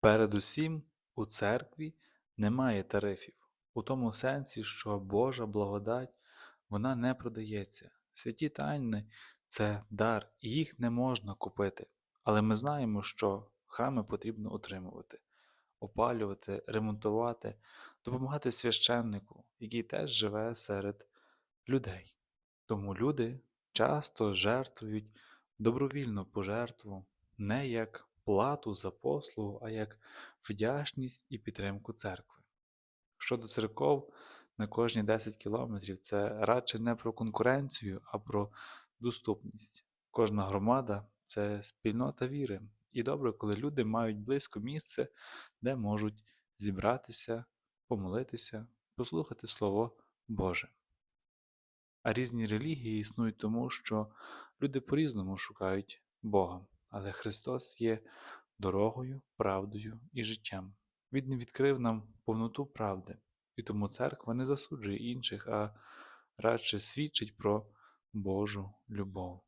Передусім, у церкві немає тарифів, у тому сенсі, що Божа благодать вона не продається. Святі тайни це дар, їх не можна купити. Але ми знаємо, що храми потрібно утримувати, опалювати, ремонтувати, допомагати священнику, який теж живе серед людей. Тому люди часто жертвують добровільну пожертву не як плату за послугу, а як вдячність і підтримку церкви. Щодо церков на кожні 10 кілометрів це радше не про конкуренцію, а про доступність. Кожна громада це спільнота віри, і добре, коли люди мають близько місце, де можуть зібратися, помолитися, послухати Слово Боже. А різні релігії існують тому, що люди по-різному шукають Бога, але Христос є дорогою, правдою і життям. Він відкрив нам повноту правди, і тому церква не засуджує інших, а радше свідчить про Божу любов.